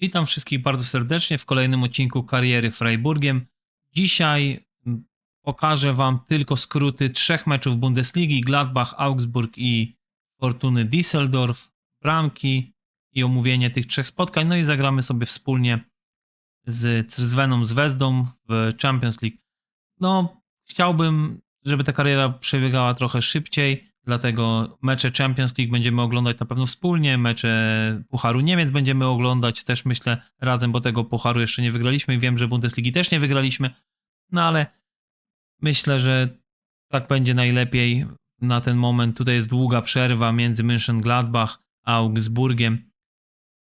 Witam wszystkich bardzo serdecznie w kolejnym odcinku kariery Freiburgiem. Dzisiaj mm, pokażę Wam tylko skróty trzech meczów Bundesligi: Gladbach, Augsburg i Fortuny Düsseldorf, bramki i omówienie tych trzech spotkań. No i zagramy sobie wspólnie z Zweną z Wezdą w Champions League. No, chciałbym, żeby ta kariera przebiegała trochę szybciej, dlatego mecze Champions League będziemy oglądać na pewno wspólnie, mecze Pucharu Niemiec będziemy oglądać też myślę razem, bo tego Pucharu jeszcze nie wygraliśmy i wiem, że Bundesligi też nie wygraliśmy, no ale myślę, że tak będzie najlepiej na ten moment. Tutaj jest długa przerwa między Mönchengladbach a Augsburgiem,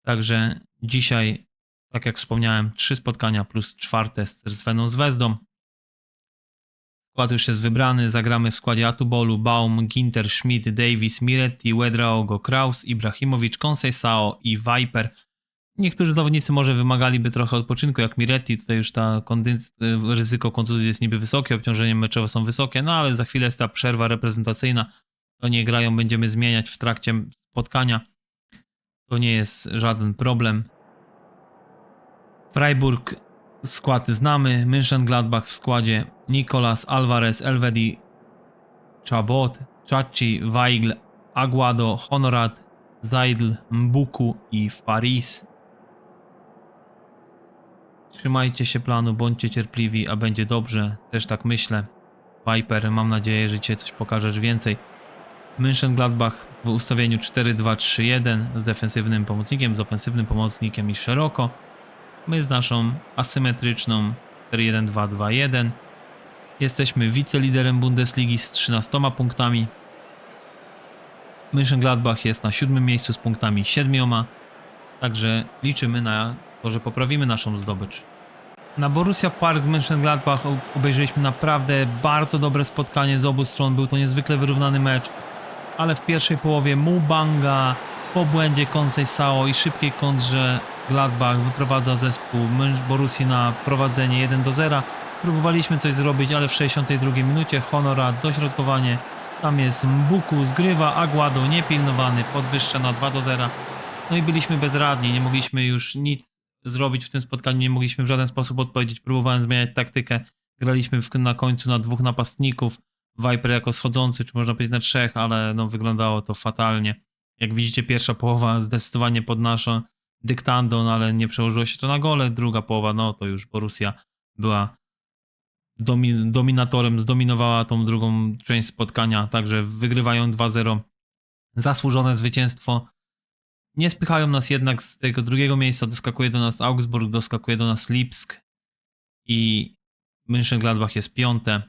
także dzisiaj, tak jak wspomniałem, trzy spotkania plus czwarte z Sveną z Wezdą. Skład już jest wybrany. Zagramy w składzie Atubolu, Baum, Ginter, Schmidt, Davis, Miretti, Wedraogo, Kraus, Ibrahimowicz, Conceição i Viper. Niektórzy zawodnicy może wymagaliby trochę odpoczynku, jak Miretti. Tutaj już ta kondyc- ryzyko kontuzji jest niby wysokie, obciążenia meczowe są wysokie, no ale za chwilę jest ta przerwa reprezentacyjna. To nie grają, będziemy zmieniać w trakcie spotkania. To nie jest żaden problem. Freiburg skład znamy. Mönchengladbach w składzie Nicolas, Alvarez, Elvedi, Chabot, Chachi, Weigl, Aguado, Honorat, Zaidl, Mbuku i Faris. Trzymajcie się planu, bądźcie cierpliwi, a będzie dobrze. Też tak myślę. Viper, mam nadzieję, że dzisiaj coś pokażesz więcej. Mönchengladbach w ustawieniu 4-2-3-1 z defensywnym pomocnikiem, z ofensywnym pomocnikiem i szeroko. My z naszą asymetryczną 4-1-2-2-1. Jesteśmy wiceliderem Bundesligi z 13 punktami. Mönchengladbach jest na siódmym miejscu z punktami 7. Także liczymy na to, że poprawimy naszą zdobycz. Na Borussia Park w Mönchengladbach obejrzeliśmy naprawdę bardzo dobre spotkanie z obu stron. Był to niezwykle wyrównany mecz, ale w pierwszej połowie Mubanga po błędzie Conceição i szybkiej kontrze Gladbach wyprowadza zespół Borussii na prowadzenie 1 do 0. Próbowaliśmy coś zrobić, ale w 62 minucie Honora dośrodkowanie. Tam jest Mbuku, zgrywa Aguado, niepilnowany, podwyższa na 2 do 0. No i byliśmy bezradni, nie mogliśmy już nic zrobić w tym spotkaniu, nie mogliśmy w żaden sposób odpowiedzieć. Próbowałem zmieniać taktykę. Graliśmy w, na końcu na dwóch napastników. Viper jako schodzący, czy można powiedzieć na trzech, ale no wyglądało to fatalnie. Jak widzicie, pierwsza połowa zdecydowanie pod naszą dyktando, no ale nie przełożyło się to na gole. Druga połowa, no to już Borussia była domi dominatorem, zdominowała tą drugą część spotkania, także wygrywają 2-0. Zasłużone zwycięstwo. Nie spychają nas jednak z tego drugiego miejsca, doskakuje do nas Augsburg, doskakuje do nas Lipsk i Mönchengladbach jest piąte.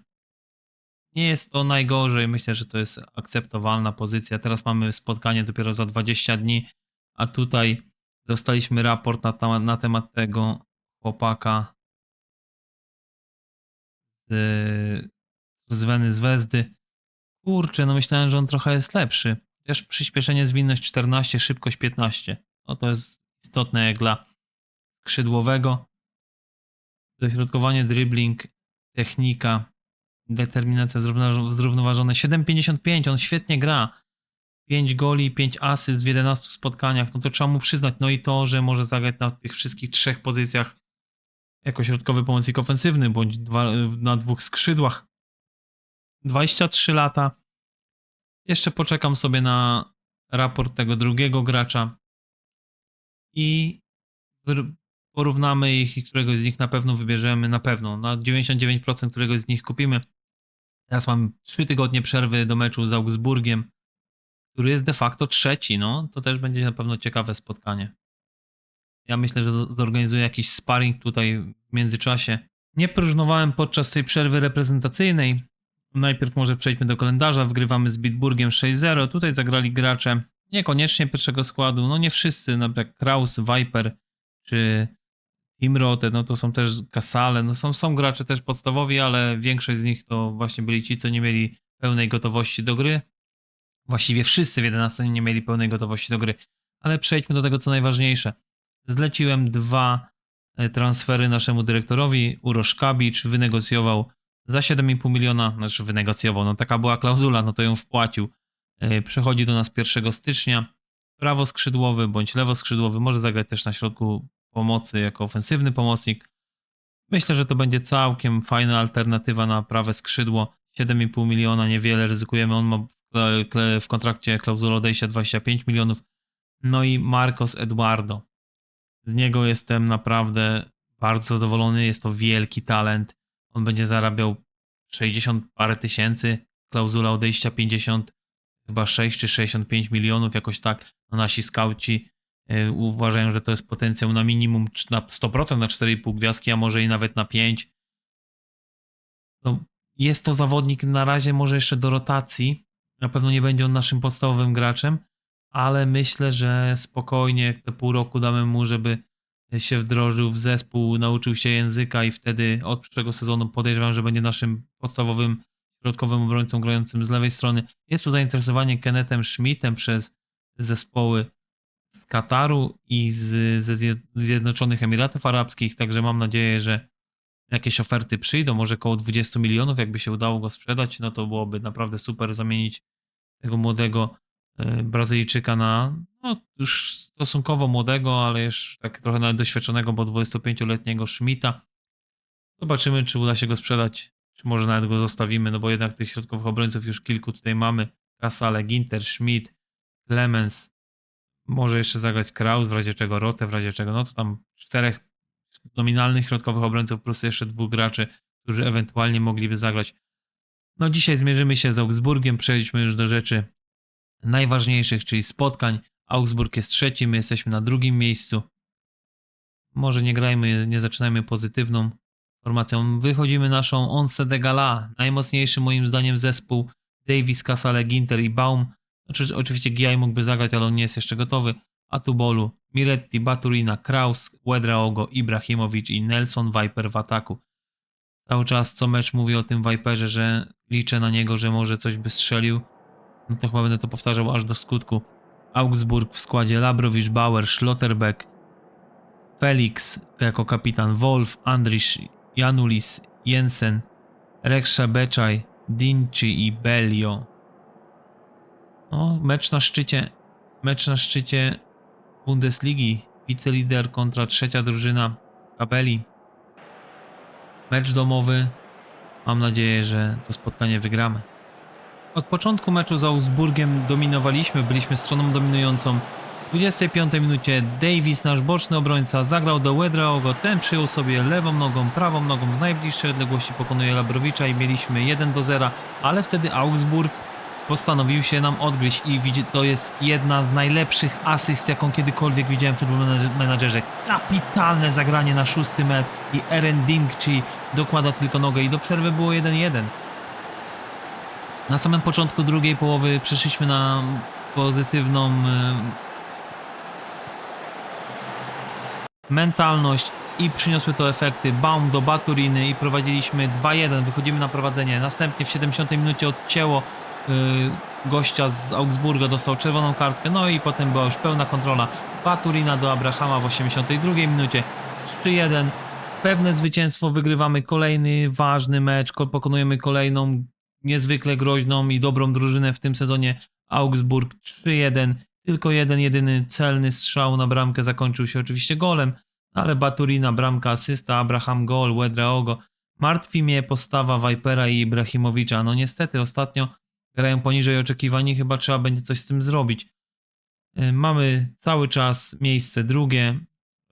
Nie jest to najgorzej, myślę, że to jest akceptowalna pozycja. Teraz mamy spotkanie dopiero za 20 dni, a tutaj dostaliśmy raport na, na temat tego chłopaka z, z Weny z Wezdy. Kurczę, no myślałem, że on trochę jest lepszy. Też przyspieszenie, zwinność 14, szybkość 15. No to jest istotne jak dla skrzydłowego. Dośrodkowanie, dribbling, technika, determinacja zrównoważone. 7,55, on świetnie gra. 5 goli, 5 asyst w 11 spotkaniach, no to trzeba mu przyznać. No i to, że może zagrać na tych wszystkich trzech pozycjach jako środkowy pomocnik ofensywny, bądź dwa, na dwóch skrzydłach. 23 lata. Jeszcze poczekam sobie na raport tego drugiego gracza i porównamy ich i któregoś z nich na pewno wybierzemy, na pewno. Na 99% któregoś z nich kupimy. Teraz mam 3 tygodnie przerwy do meczu z Augsburgiem który jest de facto trzeci, no to też będzie na pewno ciekawe spotkanie. Ja myślę, że zorganizuję jakiś sparring tutaj w międzyczasie. Nie próżnowałem podczas tej przerwy reprezentacyjnej. Najpierw może przejdźmy do kalendarza. Wgrywamy z Bitburgiem 6-0. Tutaj zagrali gracze niekoniecznie pierwszego składu. No nie wszyscy, na przykład Kraus, Viper czy Timrote, no to są też Kasale. No są, są gracze też podstawowi, ale większość z nich to właśnie byli ci, co nie mieli pełnej gotowości do gry. Właściwie wszyscy w 11 nie mieli pełnej gotowości do gry. Ale przejdźmy do tego, co najważniejsze. Zleciłem dwa e, transfery naszemu dyrektorowi. Urosz Kabicz wynegocjował za 7,5 miliona, znaczy wynegocjował, no taka była klauzula, no to ją wpłacił. E, przechodzi do nas 1 stycznia. Prawo skrzydłowy bądź lewo skrzydłowy może zagrać też na środku pomocy jako ofensywny pomocnik. Myślę, że to będzie całkiem fajna alternatywa na prawe skrzydło. 7,5 miliona, niewiele ryzykujemy. On ma w, kontrakcie klauzulę odejścia 25 milionów. No i Marcos Eduardo. Z niego jestem naprawdę bardzo zadowolony. Jest to wielki talent. On będzie zarabiał 60 parę tysięcy. Klauzula odejścia 50, chyba 6 czy 65 milionów, jakoś tak. No nasi skauci y, uważają, że to jest potencjał na minimum na 100% na 4,5 gwiazdki, a może i nawet na 5. No, jest to zawodnik na razie może jeszcze do rotacji. Na pewno nie będzie on naszym podstawowym graczem, ale myślę, że spokojnie te pół roku damy mu, żeby się wdrożył w zespół, nauczył się języka i wtedy od przyszłego sezonu podejrzewam, że będzie naszym podstawowym środkowym obrońcą grającym z lewej strony. Jest tu zainteresowanie Kennethem Schmidtem przez zespoły z Kataru i z, ze Zje- Zjednoczonych Emiratów Arabskich, także mam nadzieję, że jakieś oferty przyjdą, może około 20 milionów, jakby się udało go sprzedać, no to byłoby naprawdę super zamienić tego młodego Brazylijczyka na no, już stosunkowo młodego, ale już tak trochę nawet doświadczonego, bo 25-letniego Schmidta. Zobaczymy, czy uda się go sprzedać, czy może nawet go zostawimy, no bo jednak tych środkowych obrońców już kilku tutaj mamy. Casale, Ginter, Schmidt, Clemens, może jeszcze zagrać Kraus, w razie czego Rote, w razie czego, no to tam czterech nominalnych środkowych obrońców plus jeszcze dwóch graczy, którzy ewentualnie mogliby zagrać. No dzisiaj zmierzymy się z Augsburgiem, przejdźmy już do rzeczy najważniejszych, czyli spotkań. Augsburg jest trzeci, my jesteśmy na drugim miejscu. Może nie grajmy, nie zaczynajmy pozytywną formacją. Wychodzimy naszą Once de Gala, najmocniejszy moim zdaniem zespół Davis, Casale, Ginter i Baum. Znaczy, oczywiście Giaj mógłby zagrać, ale on nie jest jeszcze gotowy. Atubolu, Miretti, Baturina, Kraus, Wedraogo, Ibrahimowicz i Nelson Viper w ataku. Cały czas co mecz mówię o tym Viperze, że liczę na niego, że może coś by strzelił. No to chyba będę to powtarzał aż do skutku. Augsburg w składzie Labrowicz, Bauer, Schlotterbeck, Felix jako kapitan, Wolf, Andrisz, Janulis, Jensen, Reksha Beczaj, Dinci i Belio. O, mecz na szczycie, mecz na szczycie Bundesligi. Wicelider kontra trzecia drużyna tabeli. Mecz domowy. Mam nadzieję, że to spotkanie wygramy. Od początku meczu z Augsburgiem dominowaliśmy, byliśmy stroną dominującą. W 25 minucie Davis, nasz boczny obrońca, zagrał do Wedraogo. Ten przyjął sobie lewą nogą, prawą nogą z najbliższej odległości pokonuje Labrowicza i mieliśmy 1 do 0, ale wtedy Augsburg postanowił się nam odgryźć i to jest jedna z najlepszych asyst, jaką kiedykolwiek widziałem w Football Manager- Managerze. Kapitalne zagranie na szósty metr i Eren Dingchi dokłada tylko nogę i do przerwy było 1-1. Na samym początku drugiej połowy przeszliśmy na pozytywną e, mentalność i przyniosły to efekty. Baum do Baturiny i prowadziliśmy 2-1, wychodzimy na prowadzenie. Następnie w 70 minucie odcięło y, gościa z Augsburga, dostał czerwoną kartkę, no i potem była już pełna kontrola. Baturina do Abrahama w 82 minucie. 3-1. Pewne zwycięstwo, wygrywamy kolejny ważny mecz, ko- pokonujemy kolejną niezwykle groźną i dobrą drużynę w tym sezonie. Augsburg 3-1. Tylko jeden, jedyny celny strzał na bramkę zakończył się oczywiście golem, ale Baturina, bramka, asysta, Abraham gol, Wedraogo. Martwi mnie postawa Vipera i Ibrahimowicza. No niestety ostatnio grają poniżej oczekiwań i chyba trzeba będzie coś z tym zrobić. Y, Mamy cały czas miejsce drugie,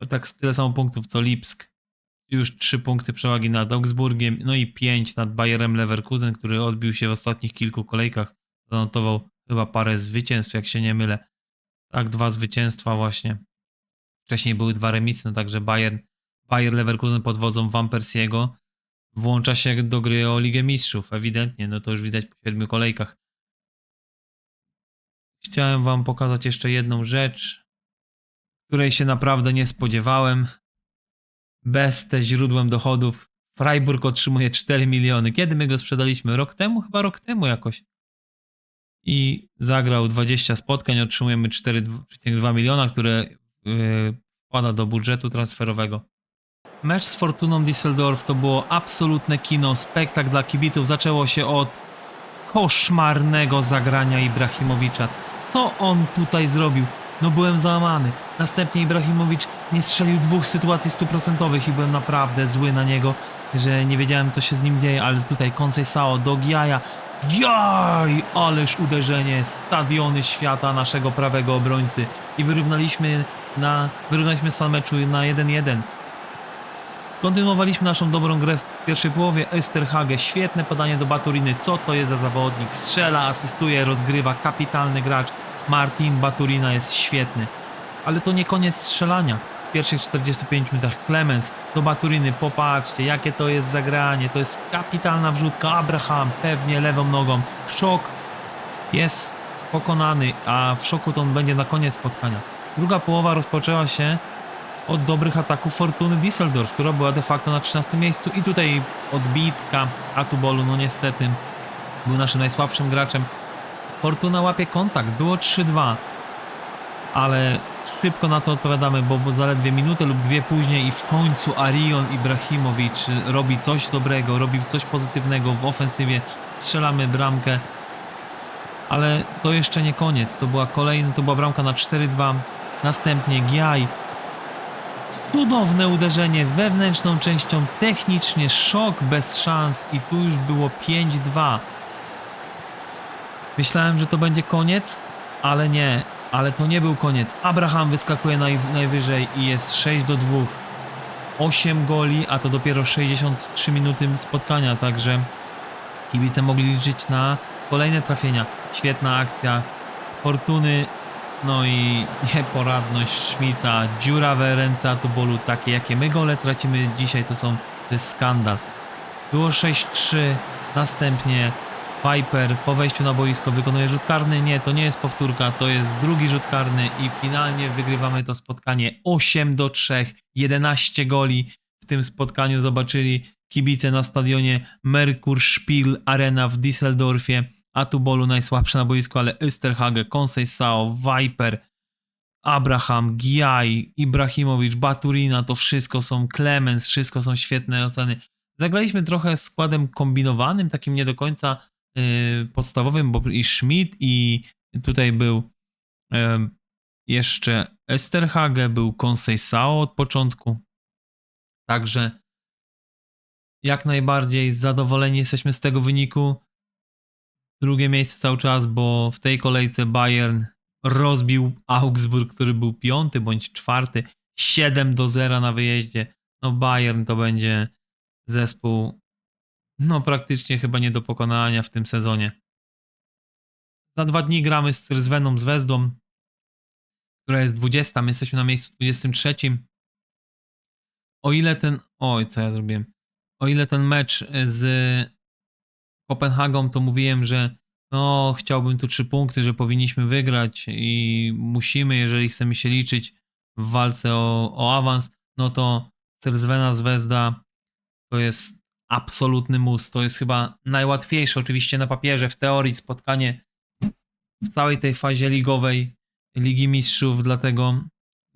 tak tyle samo punktów co Lipsk. Już trzy punkty przewagi nad Augsburgiem, no i pięć nad Bayerem Leverkusen, który odbił się w ostatnich kilku kolejkach. Zanotował chyba parę zwycięstw, jak się nie mylę. Tak, dwa zwycięstwa właśnie. Wcześniej były dwa remisy, no także Bayern, Bayer Leverkusen pod wodzą Van Persiego włącza się do gry o Ligę Mistrzów, ewidentnie, no to już widać po siedmiu kolejkach. Chciałem wam pokazać jeszcze jedną rzecz, której się naprawdę nie spodziewałem. Te źródłem dochodów Freiburg otrzymuje 4 miliony. Kiedy my go sprzedaliśmy? Rok temu? Chyba rok temu jakoś. I zagrał 20 spotkań, otrzymujemy 4,2 miliona, które yy, wpada do budżetu transferowego. Mecz z Fortuną Düsseldorf to było absolutne kino, spektakl dla kibiców. Zaczęło się od koszmarnego zagrania Ibrahimowicza. Co on tutaj zrobił? No byłem załamany. Następnie Ibrahimowicz nie strzelił dwóch sytuacji stuprocentowych i byłem naprawdę zły na niego, że nie wiedziałem co się z nim dzieje, ale tutaj Sao do Giaja. Jaj! Ależ uderzenie, stadiony świata naszego prawego obrońcy. I wyrównaliśmy na wyrównaliśmy stan meczu na 1-1. Kontynuowaliśmy naszą dobrą grę w pierwszej połowie. Österhage, świetne podanie do Baturiny. Co to jest za zawodnik? Strzela, asystuje, rozgrywa. Kapitalny gracz. Martin Baturina jest świetny. Ale to nie koniec strzelania. W pierwszych 45 minutach Clemens do Baturiny. Popatrzcie, jakie to jest zagranie. To jest kapitalna wrzutka. Abraham pewnie lewą nogą. Szok jest pokonany, a w szoku to on będzie na koniec spotkania. Druga połowa rozpoczęła się od dobrych ataków Fortuny Düsseldorf, która była de facto na 13 miejscu i tutaj odbitka Atubolu, no niestety był naszym najsłabszym graczem. Fortuna łapie kontakt, było 3-2, ale szybko na to odpowiadamy, bo zaledwie minutę lub dwie później i w końcu Arion Ibrahimowicz robi coś dobrego, robi coś pozytywnego w ofensywie, strzelamy bramkę, ale to jeszcze nie koniec, to była kolejna, to była bramka na 4-2, następnie Giaj, Cudowne uderzenie wewnętrzną częścią, technicznie szok bez szans i tu już było 5-2. Myślałem, że to będzie koniec, ale nie, ale to nie był koniec. Abraham wyskakuje naj, najwyżej i jest 6 do 2. 8 goli, a to dopiero 63 minuty spotkania, także kibice mogli liczyć na kolejne trafienia. Świetna akcja Fortuny, no i nieporadność Schmidta, dziurawe ręce Atubolu, takie jakie my gole tracimy dzisiaj, to są, to jest skandal. Było 6-3, następnie Piper po wejściu na boisko wykonuje rzut karny, nie, to nie jest powtórka, to jest drugi rzut karny i finalnie wygrywamy to spotkanie 8 do 3, 11 goli w tym spotkaniu zobaczyli kibice na stadionie Merkur Spiel Arena w Düsseldorfie. Atubolu najsłabszy na boisku, ale Österhage, Sao, Viper, Abraham, Giaj, Ibrahimowicz, Baturina, to wszystko są Clemens, wszystko są świetne oceny. Zagraliśmy trochę składem kombinowanym, takim nie do końca podstawowym, bo i Schmidt i tutaj był yy, jeszcze Esterhage, był Sao od początku. Także jak najbardziej zadowoleni jesteśmy z tego wyniku drugie miejsce cały czas, bo w tej kolejce Bayern rozbił Augsburg, który był piąty bądź czwarty, 7 do 0 na wyjeździe. No Bayern to będzie zespół no praktycznie chyba nie do pokonania w tym sezonie. Za dwa dni gramy z Cyrzweną z Wezdą, która jest 20, my jesteśmy na miejscu 23. O ile ten, oj co ja zrobiłem, o ile ten mecz z Kopenhagą, to mówiłem, że no, chciałbym tu trzy punkty, że powinniśmy wygrać i musimy, jeżeli chcemy się liczyć w walce o, o awans, no to Cerzwena Zvezda to jest absolutny mus. To jest chyba najłatwiejsze oczywiście na papierze, w teorii spotkanie w całej tej fazie ligowej Ligi Mistrzów, dlatego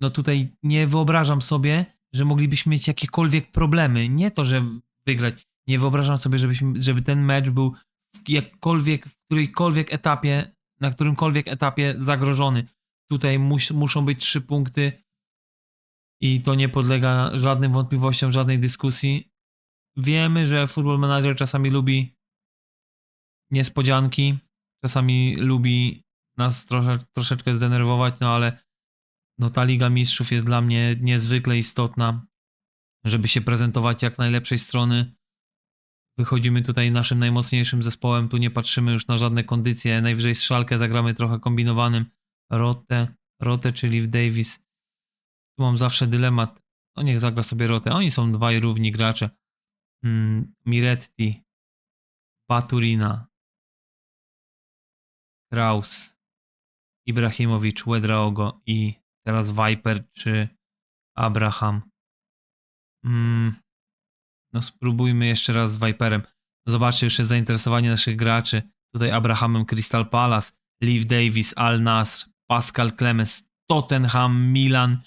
no tutaj nie wyobrażam sobie, że moglibyśmy mieć jakiekolwiek problemy. Nie to, że wygrać. Nie wyobrażam sobie, żebyśmy, żeby ten mecz był w jakkolwiek, w którejkolwiek etapie, na którymkolwiek etapie zagrożony. Tutaj mus, muszą być trzy punkty i to nie podlega żadnym wątpliwościom, żadnej dyskusji. Wiemy, że Football Manager czasami lubi niespodzianki, czasami lubi nas trosze, troszeczkę zdenerwować, no ale no ta Liga Mistrzów jest dla mnie niezwykle istotna, żeby się prezentować jak najlepszej strony. Wychodzimy tutaj naszym najmocniejszym zespołem, tu nie patrzymy już na żadne kondycje, najwyżej szalkę zagramy trochę kombinowanym. Rote, Rote, czyli w Davis. Tu mam zawsze dylemat, no niech zagra sobie Rote, oni są dwaj równi gracze. Mm, Miretti, Baturina, Kraus, Ibrahimowicz, Wedraogo i teraz Viper czy Abraham. Mm, no spróbujmy jeszcze raz z Viperem. Zobaczcie, jest zainteresowanie naszych graczy. Tutaj Abrahamem Crystal Palace, Liv Davis, Al Nasr, Pascal Clemens, Tottenham, Milan.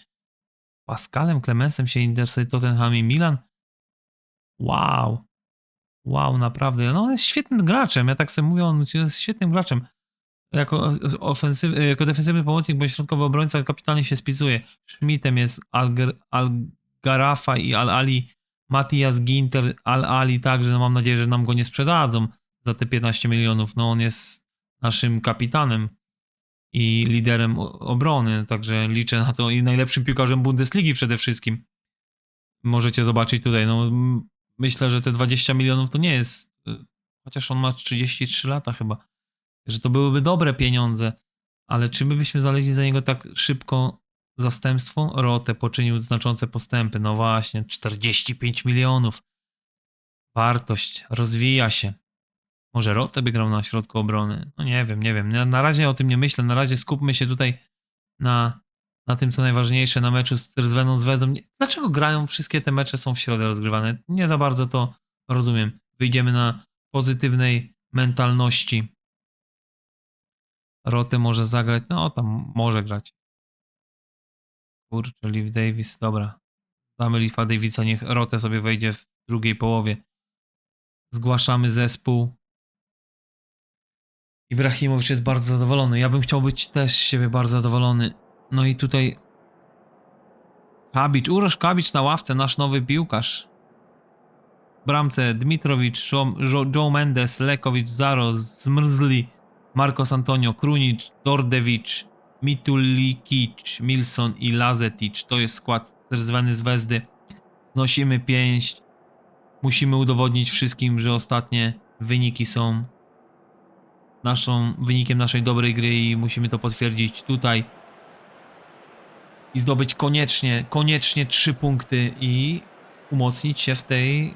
Pascalem Clemensem się interesuje Tottenham i Milan? Wow. Wow, naprawdę. No on jest świetnym graczem. Ja tak sobie mówię, on jest świetnym graczem. jako, ofensyw, jako defensywny pomocnik bądź środkowy obrońca kapitalnie się spisuje. Schmidtem jest Alger, Algarafa i Al-Ali, Matias Ginter, Al-Ali także, no mam nadzieję, że nam go nie sprzedadzą za te 15 milionów. No on jest naszym kapitanem i liderem obrony, także liczę na to i najlepszym piłkarzem Bundesligi przede wszystkim. Możecie zobaczyć tutaj, no myślę, że te 20 milionów to nie jest, y, chociaż on ma 33 lata chyba, że to byłyby dobre pieniądze, ale czy my byśmy znaleźli za niego tak szybko zastępstwo? Rote poczynił znaczące postępy, no właśnie, 45 milionów. Wartość, rozwija się. Może Rote by grał na środku obrony? No nie wiem, nie wiem. Na, na razie o tym nie myślę. Na razie skupmy się tutaj na, na tym, co najważniejsze, na meczu z Zvezdą. Nie- Dlaczego grają? Wszystkie te mecze są w środę rozgrywane. Nie za bardzo to rozumiem. Wyjdziemy na pozytywnej mentalności. Rote może zagrać. No, tam może grać. Kurczę, Leaf Davis, dobra. Damy Leafa Davisa, niech Rote sobie wejdzie w drugiej połowie. Zgłaszamy zespół. Ibrahimowicz jest bardzo zadowolony. Ja bym chciał być też z siebie bardzo zadowolony. No i tutaj Kabicz, Urosz Kabicz na ławce, nasz nowy piłkarz. Bramce Dmitrowicz, Joe, Mendes, Lekowicz, Zaro, Zmrzli, Marcos Antonio, Krunic, Dordewicz, Mitulikic, Milson i Lazetic. To jest skład zwany z Wezdy. Znosimy pięść. Musimy udowodnić wszystkim, że ostatnie wyniki są naszą wynikiem naszej dobrej gry i musimy to potwierdzić tutaj i zdobyć koniecznie, koniecznie trzy punkty i umocnić się w tej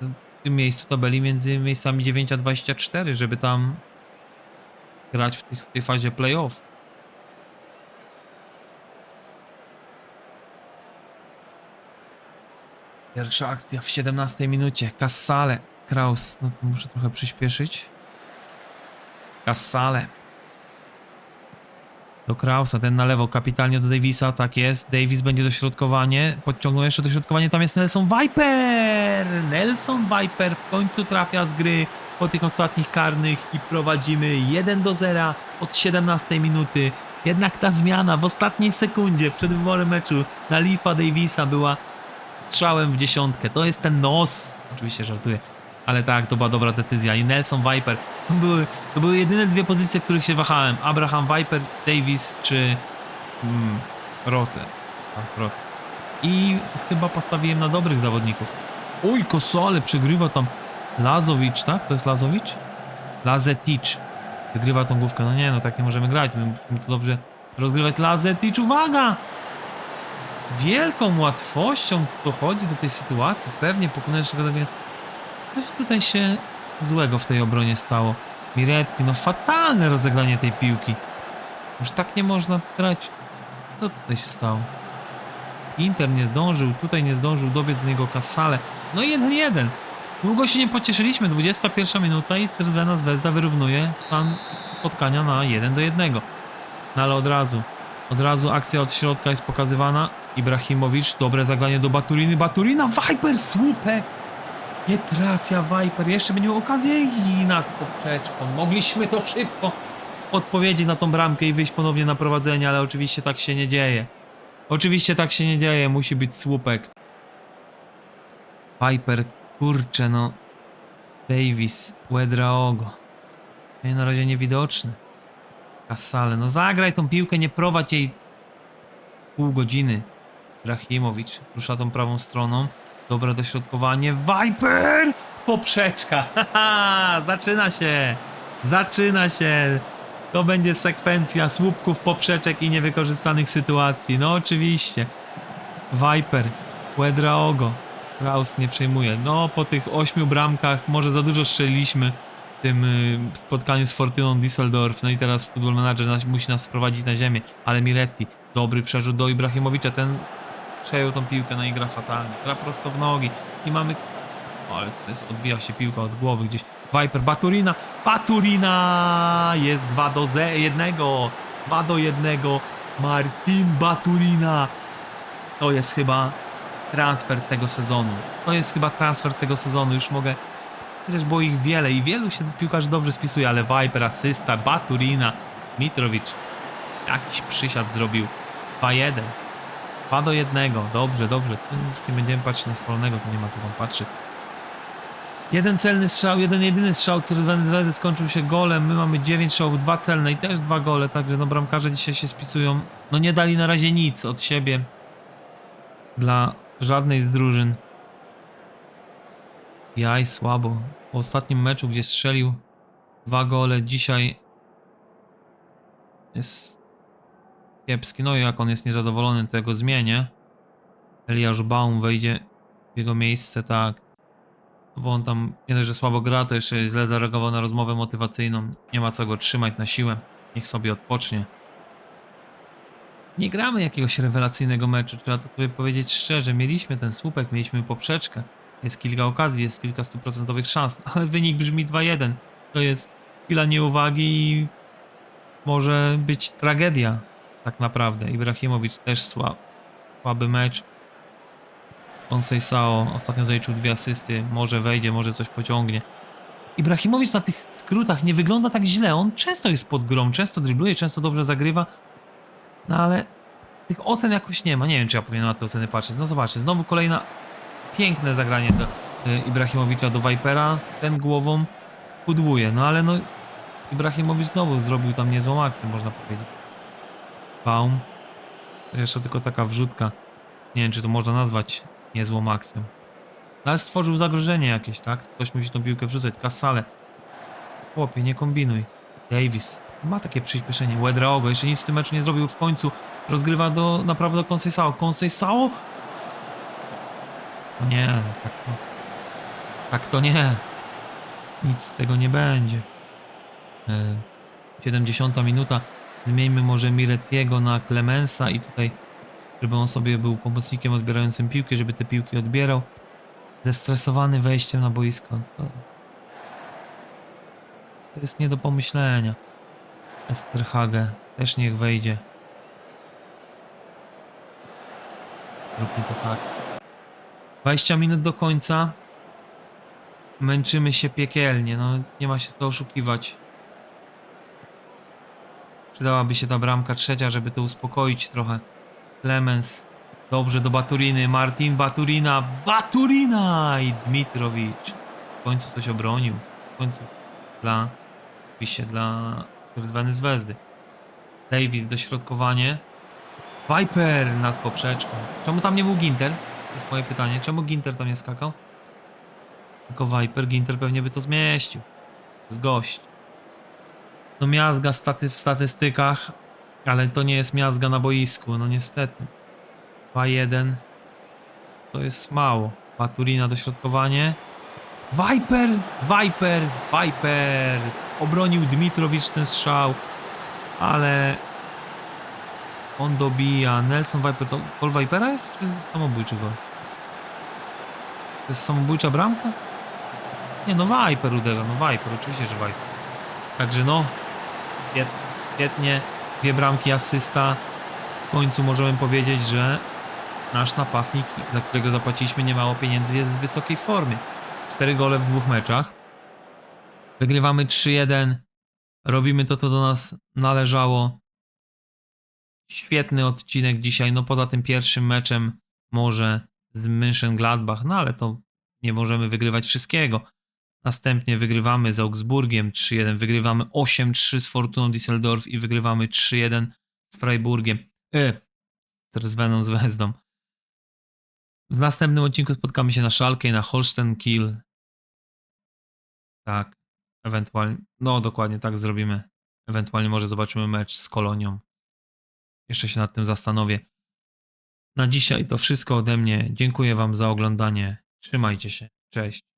w tym miejscu tabeli między miejscami 9 a 24, żeby tam grać w, tych, w tej fazie playoff. Pierwsza akcja w 17 minucie. Kassale. Kraus. No to muszę trochę przyspieszyć. Kassale. Do Krausa, ten na lewo, kapitalnie do Davisa, tak jest. Davis będzie dośrodkowanie, podciągnął jeszcze dośrodkowanie, tam jest Nelson Viper! Nelson Viper w końcu trafia z gry po tych ostatnich karnych i prowadzimy 1 do 0 od 17 minuty. Jednak ta zmiana w ostatniej sekundzie przed wyborem meczu na Leafa Davisa była strzałem w dziesiątkę. To jest ten nos. Oczywiście żartuję. Ale tak, to była dobra decyzja. I Nelson Viper. To były, to były jedyne dwie pozycje, w których się wahałem. Abraham Viper, Davis czy mm, Rote. Tak. I chyba postawiłem na dobrych zawodników. Oj, Kosole przegrywa tam Lazowicz, tak? To jest Lazowicz? Lazetic. Wygrywa tą główkę. No nie, no tak nie możemy grać. My musimy to dobrze rozgrywać. Lazetic, uwaga! Z wielką łatwością dochodzi do tej sytuacji. Pewnie pokonujesz tego- Coś tutaj się złego w tej obronie stało. Miretti, no fatalne rozegranie tej piłki. Już tak nie można grać. Co tutaj się stało? Inter nie zdążył, tutaj nie zdążył dobiec do niego Casale. No i 1-1. Długo się nie pocieszyliśmy. 21 minuta i Cerwena Zvezda wyrównuje stan spotkania na 1 do 1. No ale od razu, od razu akcja od środka jest pokazywana. Ibrahimowicz, dobre zagranie do Baturiny. Baturina, Viper, słupek! Nie trafia Viper. Jeszcze będzie miał okazję i nad poprzeczką. Mogliśmy to szybko odpowiedzieć na tą bramkę i wyjść ponownie na prowadzenie, ale oczywiście tak się nie dzieje. Oczywiście tak się nie dzieje. Musi być słupek. Viper, kurczę no. Davis, Wedraogo. Na razie niewidoczny. Kasale, no zagraj tą piłkę, nie prowadź jej pół godziny. Brahimowicz rusza tą prawą stroną. Dobre dośrodkowanie. Viper! Poprzeczka. Haha, zaczyna się. Zaczyna się. To będzie sekwencja słupków, poprzeczek i niewykorzystanych sytuacji. No oczywiście. Viper. Wedraogo. Kraus nie przejmuje. No po tych ośmiu bramkach może za dużo strzeliliśmy w tym y, spotkaniu z Fortuną Düsseldorf. No i teraz Football Manager musi nas sprowadzić na ziemię. Ale Miretti. Dobry przerzut do Ibrahimowicza. Ten przejął tą piłkę, no i gra fatalnie. Gra prosto w nogi. I mamy... O, ale to jest, odbija się piłka od głowy gdzieś. Viper, Baturina, Baturina! Jest 2 do 1. 2 do 1. Martin Baturina. To jest chyba transfer tego sezonu. To jest chyba transfer tego sezonu. Już mogę... Chociaż było ich wiele i wielu się piłkarzy dobrze spisuje, ale Viper, asysta, Baturina. Mitrowicz jakiś przysiad zrobił. 2-1. 2 do 1. Dobrze, dobrze. Nie będziemy patrzeć na spalonego, to nie ma co tam patrzeć. Jeden celny strzał, jeden jedyny strzał, który Wenezuela skończył się golem. My mamy 9 strzałów, dwa celne i też dwa gole, także no bramkarze dzisiaj się spisują. No nie dali na razie nic od siebie dla żadnej z drużyn. Jaj, słabo. Po ostatnim meczu, gdzie strzelił dwa gole, dzisiaj jest kiepski. No i jak on jest niezadowolony, to ja go zmienię. Eliasz Baum wejdzie w jego miejsce, tak. No Bo on tam nie dość, że słabo gra, to jeszcze źle zareagował na rozmowę motywacyjną. Nie ma co go trzymać na siłę. Niech sobie odpocznie. Nie gramy jakiegoś rewelacyjnego meczu, trzeba to sobie powiedzieć szczerze. Mieliśmy ten słupek, mieliśmy poprzeczkę. Jest kilka okazji, jest kilka stuprocentowych szans, ale wynik brzmi 2-1. To jest chwila nieuwagi i może być tragedia tak naprawdę. Ibrahimowicz też słab, słaby mecz. Sao ostatnio zaliczył dwie asysty, może wejdzie, może coś pociągnie. Ibrahimowicz na tych skrótach nie wygląda tak źle, on często jest pod grą, często dribluje, często dobrze zagrywa, no ale tych ocen jakoś nie ma, nie wiem czy ja powinienem na te oceny patrzeć. No zobaczcie, znowu kolejna piękne zagranie do y, Ibrahimowicza do Vipera, ten głową pudłuje, no ale no Ibrahimowicz znowu zrobił tam niezłą akcję, można powiedzieć. Baum. Jeszcze tylko taka wrzutka. Nie wiem, czy to można nazwać niezłą akcją. No ale stworzył zagrożenie jakieś, tak? Ktoś musi tą piłkę wrzucać. Kasale. Chłopie, nie kombinuj. Davis. Ma takie przyspieszenie. Wedraogo jeszcze nic w tym meczu nie zrobił. W końcu rozgrywa do, naprawdę do Conceição. Conceição? No nie, tak to... Tak to nie. Nic z tego nie będzie. E, 70 minuta. Zmieńmy może Miretiego na Clemensa i tutaj, żeby on sobie był pomocnikiem odbierającym piłki, żeby te piłki odbierał. Zestresowany wejściem na boisko. To, to jest nie do pomyślenia. Esterhage też niech wejdzie. Zróbmy to tak. 20 minut do końca. Męczymy się piekielnie, no nie ma się co oszukiwać. Przydałaby się ta bramka trzecia, żeby to uspokoić trochę. Clemens. Dobrze do Baturiny. Martin Baturina. Baturina! I Dmitrowicz. W końcu coś obronił. W końcu dla... Oczywiście dla Czerwony Zvezdy. Davis dośrodkowanie. Viper nad poprzeczką. Czemu tam nie był Ginter? To jest moje pytanie. Czemu Ginter tam nie skakał? Tylko Viper. Ginter pewnie by to zmieścił. Z gość. No miazga staty w statystykach, ale to nie jest miazga na boisku, no niestety. 2-1 to jest mało. Baturina dośrodkowanie. Viper! Viper! Viper! Obronił Dmitrowicz ten strzał, ale on dobija. Nelson Viper to gol Vipera jest, czy jest samobójczy gol? To jest samobójcza bramka? Nie no, Viper uderza, no Viper, oczywiście, że Viper. Także no, Świetnie, dwie bramki, asysta. W końcu możemy powiedzieć, że nasz napastnik, za którego zapłaciliśmy niemało pieniędzy, jest w wysokiej formie. Cztery gole w dwóch meczach. Wygrywamy 3-1. Robimy to, co do nas należało. Świetny odcinek dzisiaj. No poza tym pierwszym meczem może z Mönchengladbach, no ale to nie możemy wygrywać wszystkiego. Następnie wygrywamy z Augsburgiem 3-1, wygrywamy 8-3 z Fortuną Düsseldorf i wygrywamy 3-1 z Freiburgiem. E, z Weną z Wezdą. W następnym odcinku spotkamy się na Schalke i na Holstein Kiel. Tak, ewentualnie, no dokładnie tak zrobimy. Ewentualnie może zobaczymy mecz z Kolonią. Jeszcze się nad tym zastanowię. Na dzisiaj to wszystko ode mnie. Dziękuję Wam za oglądanie. Trzymajcie się. Cześć.